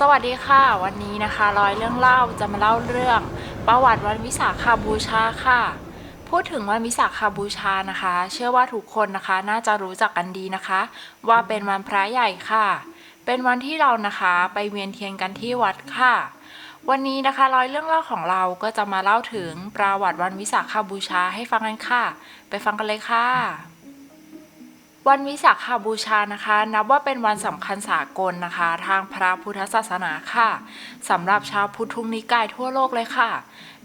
สวัสดีค่ะ วันนี้นะคะร้อยเรื่องเล่าจะมาเล่าเรื่อง ประวัติวันวิสาขาบูชาค่ะ พูดถึงวันวิสาขาบูชานะคะ เชื่อว่าทุกคนนะคะน่าจะรู้จักกันดีนะคะ ว่าเป็นวันพระใหญ่ค่ะ เป็นวันที่เรานะคะไปเวียนเทียนกันที่วัดค่ะ วันนี้นะคะร้อยเรื่องเล่าของเราก็จะมาเล่าถึงประวัติวันวิสาขาบูชาให้ฟังกันค่ะ ไปฟังกันเลยค่ะ วันวิสาขาบูชานะคะ นับว่าเป็นวันสำคัญสากลนะคะ ทางพระพุทธศาสนาค่ะสำหรับชาวพุทธทุกนิกายทั่วโลกเลยค่ะ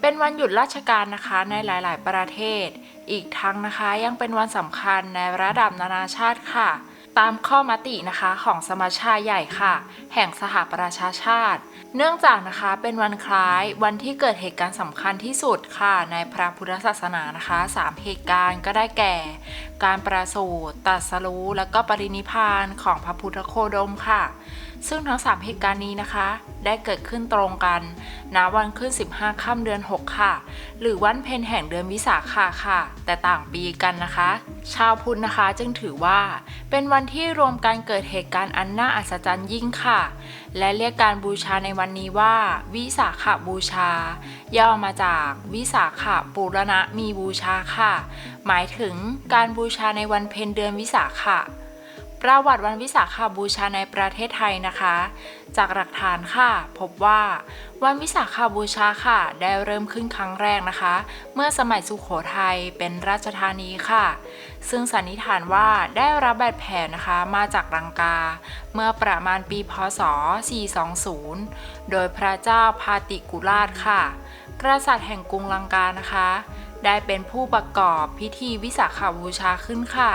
เป็นวันหยุดราชการนะคะในหลาย ๆ ประเทศ อีกทั้งนะคะยังเป็นวันสำคัญในระดับนานาชาติค่ะ ตามข้อมตินะคะของสมาชาใหญ่ค่ะ แห่งสหประชาชาติ เนื่องจากนะคะเป็นวันคล้ายวันที่เกิดเหตุการณ์สำคัญที่สุดค่ะ ในพระพุทธศาสนานะคะสามเหตุการณ์ก็ได้แก่ การประสูติตรัสรู้และก็ปรินิพานของพระพุทธโคดมค่ะ ซึ่งทั้ง 3 เหตุการณ์นี้นะคะ ได้เกิดขึ้นตรงกันณวันขึ้น 15 ค่ำเดือน 6 ค่ะ หรือวันเพ็ญแห่งเดือนวิสาขะค่ะ แต่ต่างปีกันนะคะ ชาวพุทธนะคะจึงถือว่า เป็นวันที่รวมการเกิดเหตุการณ์อันน่าอัศจรรย์ยิ่งค่ะ และเรียกการบูชาในวันนี้ว่า วิสาขบูชา ย่อมาจากวิสาขปุรณะมีบูชาค่ะ หมายถึงการบูชาในวันเพ็ญเดือนวิสาขะ ประวัติวันวิสาขาบูชาในประเทศไทยนะคะ จากหลักฐานค่ะ พบว่าวันวิสาขาบูชาค่ะ ได้เริ่มขึ้นครั้งแรกนะคะ เมื่อสมัยสุขโขทัยเป็นราชธานีค่ะ ซึ่งสันนิษฐานว่าได้รับแบบแผนนะคะมาจากลังกา เมื่อประมาณปีพศ 420 โดยพระเจ้าพาติกุราชค่ะ กษัตริย์แห่งกรุงลังกานะคะ ได้เป็นผู้ประกอบพิธีวิสาขาบูชาขึ้นค่ะ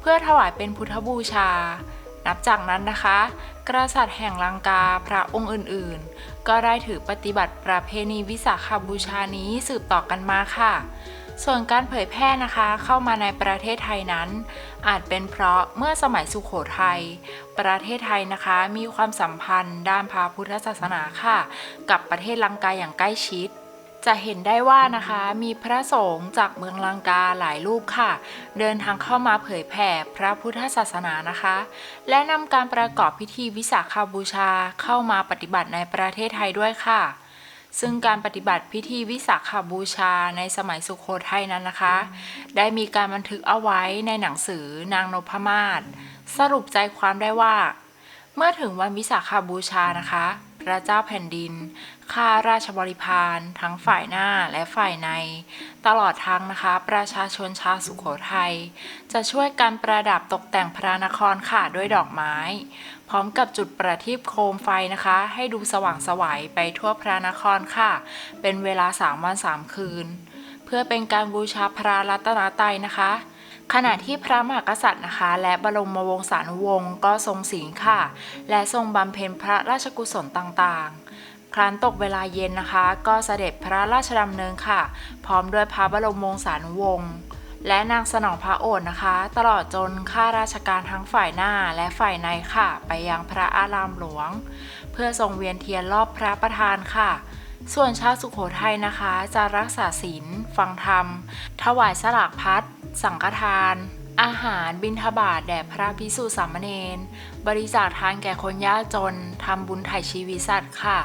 เพื่อถวายเป็นพุทธบูชา นับจากนั้นนะคะ กษัตริย์แห่งลังกาพระองค์อื่นๆ ก็ได้ถือปฏิบัติประเพณีวิสาขบูชานี้สืบต่อกันมาค่ะส่วนการเผยแพร่นะคะเข้ามาในประเทศไทยนั้น อาจเป็นเพราะเมื่อสมัยสุขโขทัยประเทศไทยนะคะมีความสัมพันธ์ด้านพระพุทธศาสนาค่ะ กับประเทศลังกาอย่างใกล้ชิด จะเห็นได้ว่านะคะมีพระสงฆ์จากเมืองลังกาหลายรูปค่ะ เดินทางเข้ามาเผยแผ่พระพุทธศาสนานะคะ และนำการประกอบพิธีวิสาขาบูชาเข้ามาปฏิบัติในประเทศไทยด้วยค่ะ ซึ่งการปฏิบัติพิธีวิสาขาบูชาในสมัยสุขโขทัยนั้นนะคะ ได้มีการบันทึกเอาไว้ในหนังสือนางนพมาศสรุปใจความได้ว่า เมื่อถึงวันวิสาขาบูชานะคะ พระเจ้าแผ่นดิน ข้าราชบริพารทั้งฝ่ายหน้าและฝ่ายใน ตลอดทั้งนะคะ ประชาชนชาวสุขโขทัยจะช่วยกันประดับตกแต่งพระนครค่ะด้วยดอกไม้ พร้อมกับจุดประทีปโคมไฟนะคะ ให้ดูสว่างไสวัยไปทั่วพระนครค่ะ เป็นเวลา 3 วัน 3 คืน เพื่อเป็นการบูชาพระรัตนตรัยนะคะ ขณะที่พระมหากษัตริย์นะคะ และบรมวงศานุวงศ์ก็ทรงศีลค่ะ และทรงบำเพ็ญพระราชกุศลต่างๆ ครั้นตกเวลาเย็นนะคะ ก็เสด็จพระราชดำเนินค่ะ พร้อมด้วยพระบรมวงศานุวงศ์และนางสนองพระโอษนะคะ ตลอดจนข้าราชการทั้งฝ่ายหน้าและฝ่ายในค่ะ ไปยังพระอารามหลวง เพื่อทรงเวียนเทียนรอบพระประธานค่ะ ส่วนชาวสุขโขทัยนะคะ จะรักษาศีลฟังธรรม ถวายสลากพัดสังฆทาน อาหารบิณฑบาตแด่พระภิสุสามเณรบริจาคทานแก่คนยากจนทำบุญไถ่ชีวิตสัตว์ค่ะ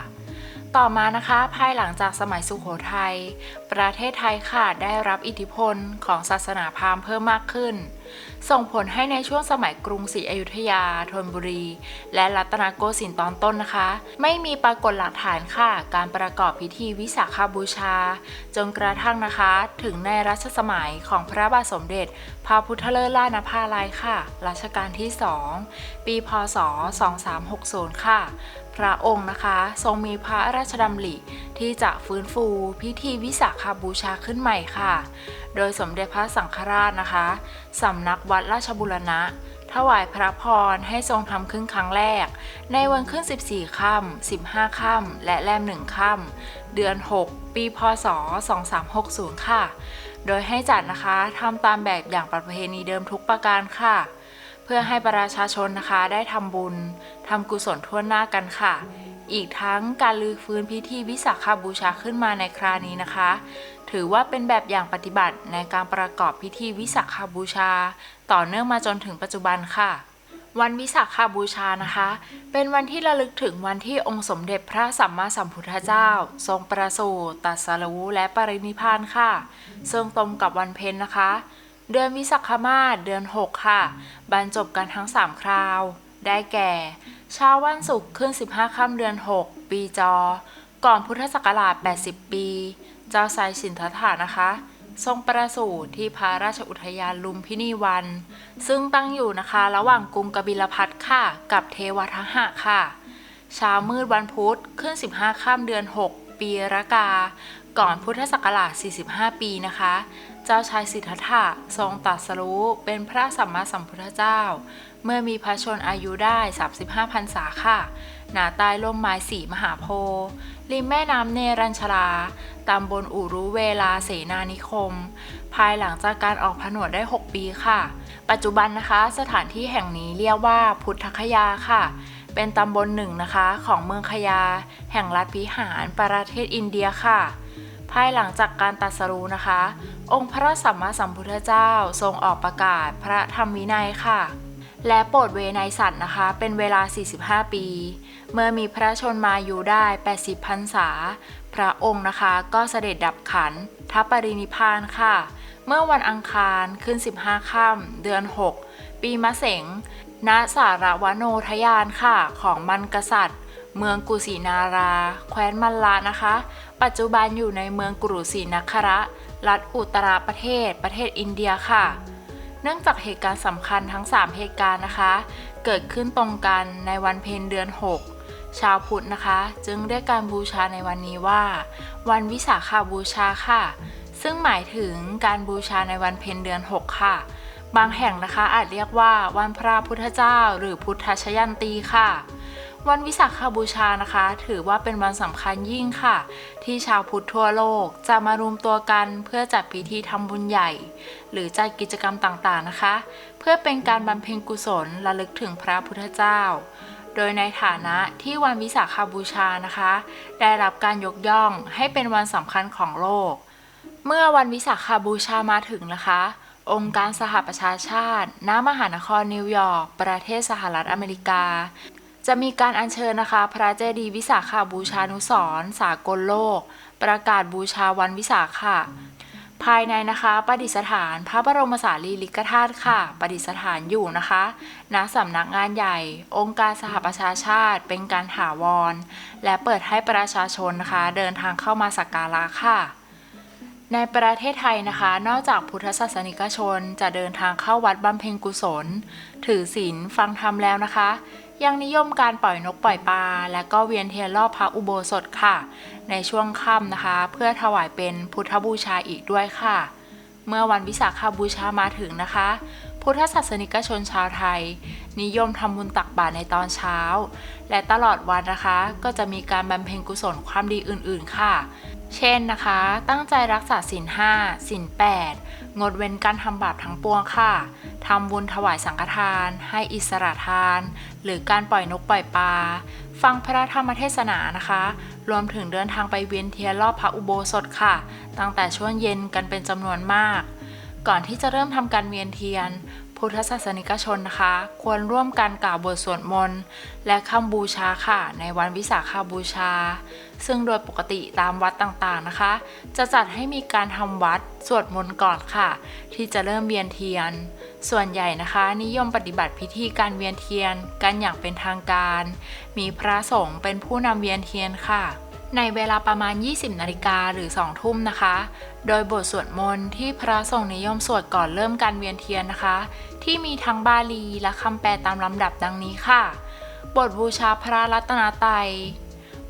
ต่อมานะคะ ภายหลังจากสมัยสุขโขทัย ประเทศไทยค่ะได้รับอิทธิพลของศาสนาพราหมณ์เพิ่มมากขึ้น ส่งผลให้ในช่วงสมัยกรุงศรีอยุธยาธนบุรี และรัตนโกสินทร์ตอนต้นนะคะ ไม่มีปรากฏหลักฐานค่ะ การประกอบพิธีวิสาขาบูชา จนกระทั่งนะคะ ถึงในรัชสมัยของพระบาทสมเด็จ พระพุทธเลิศล่านภาลัยค่ะรัชกาลที่ 2 ปีพศ 2360 ค่ะ พระองค์นะคะ ทรงมีพระราชดำริที่จะฟื้นฟูพิธีวิสาขาบูชาขึ้นใหม่ค่ะ โดยสมเด็จพระสังฆราชนะคะสำนักวัดราชบุรณะ ถวายพระพรให้ทรงทำขึ้นครั้งแรก ในวันขึ้น 14 ค่ำ15 ค่ำและแรม1ค่ำเดือน 6 ปีพศ 2360 ค่ะ โดยให้จัดนะคะทำตามแบบอย่างประเพณีเดิมทุกประการค่ะ เพื่อให้ประชาชนนะคะได้ทำบุญทำกุศลทั่วหน้ากันค่ะ อีกทั้งการลือฟื้นพิธีวิสาขบูชาขึ้นมาในครานี้นะคะ ถือว่าเป็นแบบอย่างปฏิบัติในการประกอบพิธีวิสาขบูชา ต่อเนื่องมาจนถึงปัจจุบันค่ะวันวิสาขาบูชานะคะ เป็นวันที่ระลึกถึงวันที่องค์สมเด็จพระสัมมาสัมพุทธเจ้า ทรงประสูติตรัสรู้และปรินิพานค่ะ ซึ่งตรงกับวันเพ็ญนะคะ เดือนวิสาขมาศเดือน 6 ค่ะ บรรจบกันทั้ง 3 คราว ได้แก่ เช้าวันศุกร์ขึ้น 15 ค่ำเดือน 6 ปีจอ ก่อนพุทธศักราช 80 ปี เจ้าชายสินธัตถะนะคะ ทรงประสูติที่พระราชอุทยานลุมพินีวัน ซึ่งตั้งอยู่นะคะ ระหว่างกรุงกบิลพัทค่ะ กับเทวทหะค่ะ เช้ามืดวันพุธขึ้น 15 ค่ำเดือน 6 ปีรากา ก่อนพุทธศักราช 45 ปีนะคะ เจ้าชายสิทธัตถะทรงตรัสรู้เป็นพระสัมมาสัมพุทธเจ้า เมื่อมีพระชนอายุได้ 35พรรษาค่ะ หนาใต้ร่มไม้สีมหาโพธิ์ริมแม่น้ำเนรัญชรา ตำบลอุรุเวลาเสนานิคม ภายหลังจากการออกผนวดได้ 6 ปีค่ะ ปัจจุบันนะคะ สถานที่แห่งนี้เรียกว่าพุทธคยาค่ะเป็นตำบลหนึ่งนะคะของเมืองคยา แห่งรัฐพิหารประเทศอินเดียค่ะ ภายหลังจากการตรัสรู้นะคะ องค์พระสัมมาสัมพุทธเจ้าทรงออกประกาศพระธรรมวินัยค่ะ และโปรดเวไนยสัตว์นะคะ เป็นเวลา 45 ปี เมื่อมีพระชนมาอยุได้ 80พรรษา พระองค์นะคะก็เสด็จดับขันทัปรินิพพานค่ะ เมื่อวันอังคารขึ้น 15 ค่ำเดือน 6 ปีมะเสงณสารวโนทยานค่ะของมันกษัตริย์ เมืองกุสินารา แคว้นมันละนะคะ ปัจจุบันอยู่ในเมืองกุรุสินคระรัฐอุตราประเทศ ประเทศอินเดียค่ะ เนื่องจากเหตุการณ์สำคัญทั้ง 3 เหตุการณ์นะคะ เกิดขึ้นตรงกันในวันเพ็ญเดือน 6 ชาวพุทธนะคะ จึงเรียกการบูชาในวันนี้ว่า วันวิสาขาบูชาค่ะ ซึ่งหมายถึงการบูชาในวันเพ็ญเดือน 6 ค่ะ บางแห่งนะคะอาจเรียกว่าวันพระพุทธเจ้า หรือพุทธชยันตีค่ะ วันวิสาขบูชานะคะ ถือว่าเป็นวันสำคัญยิ่งค่ะ ที่ชาวพุทธทั่วโลกจะมารวมตัวกันเพื่อจัดพิธีทำบุญใหญ่ หรือจัดกิจกรรมต่างๆนะคะ เพื่อเป็นการบำเพ็ญกุศลระลึกถึงพระพุทธเจ้า โดยในฐานะที่วันวิสาขบูชานะคะ ได้รับการยกย่องให้เป็นวันสำคัญของโลก เมื่อวันวิสาขบูชามาถึงนะคะองค์การสหประชาชาติ ณ มหานครนิวยอร์ก ประเทศสหรัฐอเมริกา จะมีการอัญเชิญนะคะ พระเจดีย์วิสาขาบูชานุสรณ์สากลโลก ประกาศบูชาวันวิสาขะภายในนะคะประดิษฐานพระบรมสารีริกธาตุค่ะประดิษฐานอยู่นะคะณสำนักงานใหญ่ องค์การสหประชาชาติเป็นการถาวร และเปิดให้ประชาชนนะคะ เดินทางเข้ามาสักการะค่ะ ในประเทศไทยนะคะ นอกจากพุทธศาสนิกชนจะเดินทางเข้าวัดบำเพ็ญกุศล ถือศีลฟังธรรมแล้วนะคะ ยังนิยมการปล่อยนกปล่อยปลาและก็เวียนเทียนรอบพระอุโบสถค่ะ ในช่วงค่ำนะคะ เพื่อถวายเป็นพุทธบูชาอีกด้วยค่ะ เมื่อวันวิสาขบูชามาถึงนะคะ พุทธศาสนิกชนชาวไทย นิยมทำบุญตักบาตรในตอนเช้า และตลอดวันนะคะ ก็จะมีการบำเพ็ญกุศลความดีอื่นๆค่ะ เช่นนะคะ ตั้งใจรักษาศีลห้าศีลแปดงดเว้นการทำบาปทั้งปวงค่ะทำบุญถวายสังฆทาน ให้อิสระทาน หรือการปล่อยนกปล่อยปลาฟังพระธรรมเทศนานะคะ รวมถึงเดินทางไปเวียนเทียนรอบพระอุโบสถค่ะ ตั้งแต่ช่วงเย็นกันเป็นจำนวนมาก ก่อนที่จะเริ่มทำการเวียนเทียน พุทธศาสนิกชนนะคะ ควรร่วมกันกล่าวบทสวดมนต์และคำบูชาค่ะ ในวันวิสาขาบูชา ซึ่งโดยปกติตามวัดต่างๆนะคะ จะจัดให้มีการทำวัดสวดมนต์ก่อนค่ะ ที่จะเริ่มเวียนเทียน ส่วนใหญ่นะคะ นิยมปฏิบัติพิธีการเวียนเทียนกันอย่างเป็นทางการ มีพระสงฆ์เป็นผู้นำเวียนเทียนค่ะ ในเวลาประมาณ 20 นาฬิกาหรือ 2 ทุ่มนะคะ โดยบทสวดมนต์ที่พระสงฆ์นิยมสวดก่อนเริ่มการเวียนเทียนนะคะ ที่มีทั้งบาลีและคำแปลตามลำดับดังนี้ค่ะ บทบูชาพระรัตนตรัย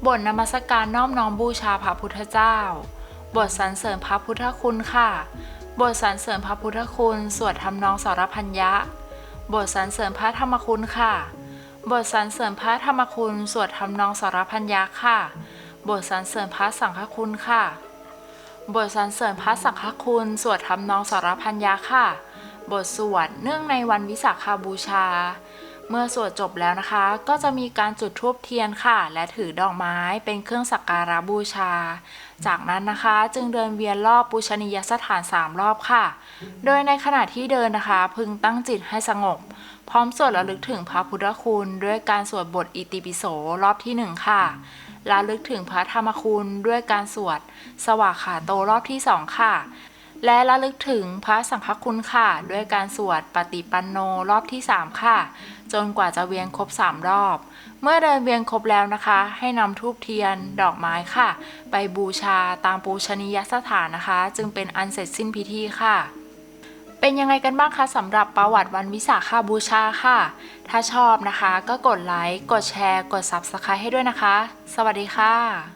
บทนมัสการน้อมน้อมบูชาพระพุทธเจ้า บทสรรเสริญพระพุทธคุณค่ะ บทสรรเสริญพระพุทธคุณ สวดทำนองสรพัญญะบทสรรเสริญพระธรรมคุณค่ะ บทสรรเสริญพระธรรมคุณ สวดทำนองสรพัญญะค่ะ บทสรรเสริญพระสังฆคุณค่ะ บทสรรเสริญพระสังฆคุณ สวดทำนองสารพัญญาค่ะ บทสวดเนื่องในวันวิสาขาบูชา เมื่อสวดจบแล้วนะคะ ก็จะมีการจุดธูปเทียนค่ะ และถือดอกไม้เป็นเครื่องสักการะบูชา จากนั้นนะคะจึงเดินเวียนรอบปูชนียสถาน3รอบค่ะ โดยในขณะที่เดินนะคะ พึงตั้งจิตให้สงบพร้อมสวดระลึกถึงพระพุทธคุณ ด้วยการสวดบทอิติปิโสรอบที่หนึ่งค่ะ ระลึกถึงพระธรรมคุณด้วยการสวด สวากขาโตรอบที่สองค่ะ และระลึกถึงพระสังฆคุณค่ะ ด้วยการสวดปฏิปันโนรอบที่ 3 ค่ะ จนกว่าจะเวียนครบ 3 รอบ เมื่อเดินเวียนครบแล้วนะคะ ให้นำทูบเทียนดอกไม้ค่ะ ไปบูชาตามปูชนียสถานนะคะ จึงเป็นอันเสร็จสิ้นพิธีค่ะ เป็นยังไงกันบ้างคะสำหรับประวัติวันวิสาขาบูชาค่ะ ถ้าชอบนะคะ ก็กดไลค์ กดแชร์ กด Subscribe ให้ด้วยนะคะ สวัสดีค่ะ